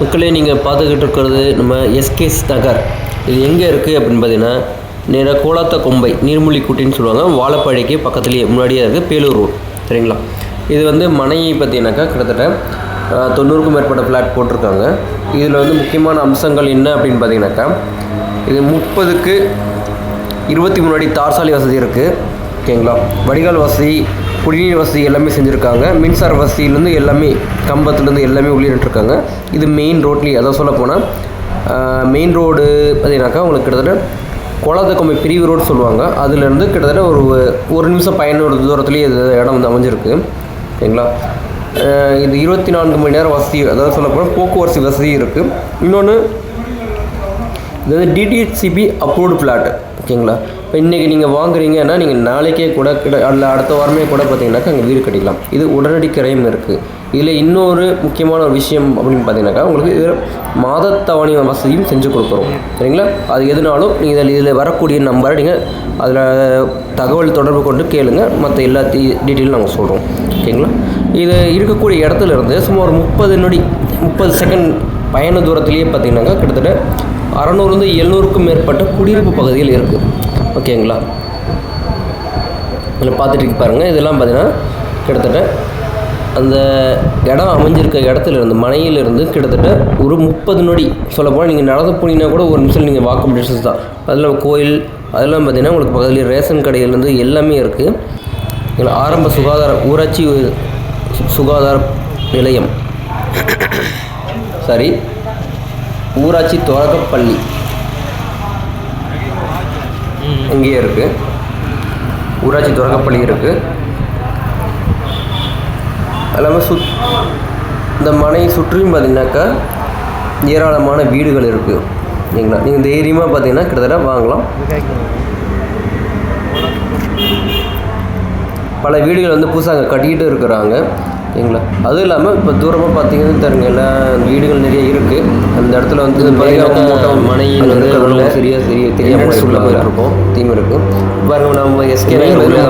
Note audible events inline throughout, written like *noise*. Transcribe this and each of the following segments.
மக்களே நீங்கள் பார்த்துக்கிட்டு இருக்கிறது நம்ம எஸ்கேஸ் நகர். இது எங்கே இருக்குது அப்படின்னு பார்த்தீங்கன்னா நேராக கோலாத்த கொம்பை நீர்மூழ்கிக்குட்டின்னு சொல்லுவாங்க. வாழப்பாடிக்கு பக்கத்துலேயே முன்னாடியே இருக்குது பேலூர் ரோட். சரிங்களா? இது வந்து மனையை பார்த்தீங்கன்னாக்கா கிட்டத்தட்ட தொண்ணூறுக்கும் மேற்பட்ட ஃப்ளாட் போட்டிருக்காங்க. இதில் வந்து முக்கியமான அம்சங்கள் என்ன அப்படின்னு பார்த்தீங்கன்னாக்கா இது முப்பதுக்கு இருபத்தி முன்னாடி அடி தார் சாலை வசதி இருக்குது ஓகேங்களா? வடிகால் வசதி குடிநீர் வசதி எல்லாமே செஞ்சுருக்காங்க. மின்சார வசதியிலேருந்து எல்லாமே கம்பத்துலேருந்து எல்லாமே உள்ளிட்டுருக்காங்க இது மெயின் ரோட்லேயே அதான் சொல்ல போனால் மெயின் ரோடு பார்த்தீங்கன்னாக்கா உங்களுக்கு கிட்டத்தட்ட கோலாத்தக்கொம்பை பிரிவு ரோடு சொல்லுவாங்க. அதுலேருந்து கிட்டத்தட்ட ஒரு ஒரு நிமிஷம் பயண தூரத்துலேயே இது இடம் வந்து அமைஞ்சிருக்கு. ஓகேங்களா? இது இருபத்தி நான்கு மணி நேரம் வசதி அதாவது சொல்லப்போனால் போக்குவரத்து வசதி இருக்குது இன்னொன்று இது வந்து டிடிஹெச்சிபி அப்ரூவ்டு பிளாட் ஓகேங்களா? இப்போ இன்றைக்கி நீங்கள் வாங்குறீங்கன்னா நீங்கள் நாளைக்கே கூட கிட அல்ல அடுத்த வாரமே கூட பார்த்தீங்கன்னாக்கா அங்கே வீடு கட்டிக்கலாம். இது உடனடி கிரையும் இருக்குது இதில் இன்னொரு முக்கியமான ஒரு விஷயம் அப்படின்னு பார்த்தீங்கன்னாக்கா உங்களுக்கு இதில் மாதத்தவணை வசதியும் செஞ்சு கொடுக்குறோம். சரிங்களா? அது எதுனாலும் நீங்கள் இதில் இதில் வரக்கூடிய நம்பரை நீங்கள் அதில் தகவல் தொடர்பு கொண்டு கேளுங்க. மற்ற எல்லா டீட்டெயிலும் நாங்கள் சொல்கிறோம் ஓகேங்களா? இது இருக்கக்கூடிய இடத்துல இருந்து சுமார் முப்பது நொடி முப்பது செகண்ட் பயண தூரத்துலேயே பார்த்தீங்கன்னாக்கா கிட்டத்தட்ட அறநூறுலேருந்து எழுநூறுக்கும் மேற்பட்ட குடியிருப்பு பகுதிகள் இருக்குது ஓகேங்களா? இதில் பார்த்துட்டு பாருங்கள் இதெல்லாம் பார்த்தீங்கன்னா கிட்டத்தட்ட அந்த இடம் அமைஞ்சிருக்க இடத்துல இருந்து மனையிலிருந்து கிட்டத்தட்ட ஒரு முப்பது நொடி சொல்லப்போனால் நீங்கள் நடந்து போனீங்கன்னா கூட ஒரு நிமிஷம் நீங்கள் வாக்கப் டிஸ்டன்ஸ் தான். அதில் கோயில் அதெல்லாம் பார்த்தீங்கன்னா உங்களுக்கு பக்கத்துலேயே ரேஷன் கடையிலேருந்து எல்லாமே இருக்குது இதில் ஆரம்ப சுகாதார ஊராட்சி சு- சுகாதார நிலையம். *coughs* சரி ஊராட்சி தொடக்கப்பள்ளி இங்கேயே இருக்குது ஊராட்சி தொடக்கப்பள்ளி இருக்குது எல்லாமே சுத் இந்த மனை சுற்றியும் பார்த்தீங்கன்னாக்கா ஏராளமான வீடுகள் இருக்குது சரிங்களா? நீங்கள் தைரியமாக பார்த்தீங்கன்னா கிட்டத்தட்ட வாங்கலாம். பல வீடுகள் வந்து புதுசாக அங்கே கட்டிக்கிட்டு இருக்கிறாங்க. சரிங்களா அதுவும் இல்லாமல் இப்போ தூரமாக பார்த்தீங்கன்னா தெரியுங்க எல்லாம் வீடுகள் நிறைய இருக்குது அந்த இடத்துல வந்து மனையில் வந்து சரியாக தெரிய தெரியாமல் போயிட்டுருக்கோம். தீம் இருக்குது பாருங்க நம்ம எஸ்கே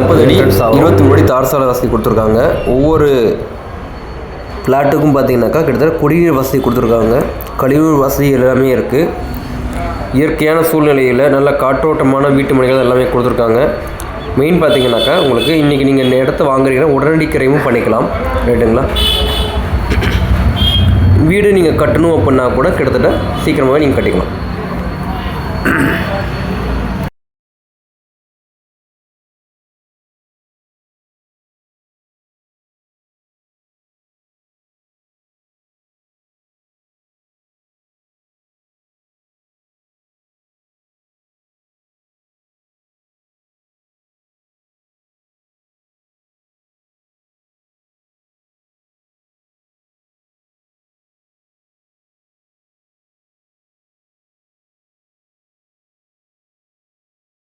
முப்பது அடி இருபத்தி மூணு அடி தார் சாலை வசதி கொடுத்துருக்காங்க. ஒவ்வொரு ஃப்ளாட்டுக்கும் பார்த்தீங்கன்னாக்கா கிட்டத்தட்ட குடிநீர் வசதி கொடுத்துருக்காங்க. கழிவுநீர் வசதி எல்லாமே இருக்குது இயற்கையான சூழ்நிலையில் நல்ல காற்றோட்டமான வீட்டு மனைகள் எல்லாமே கொடுத்துருக்காங்க. மெயின் பார்த்தீங்கன்னாக்கா உங்களுக்கு இன்றைக்கி நீங்கள் இந்த இடத்த வாங்குறீங்கன்னா உடனடி கிரையும் பண்ணிக்கலாம். ரைட்டுங்களா வீடு நீங்கள் கட்டணும் அப்படின்னா கூட கிட்டத்தட்ட சீக்கிரமாகவே நீங்கள் கட்டிக்கலாம்.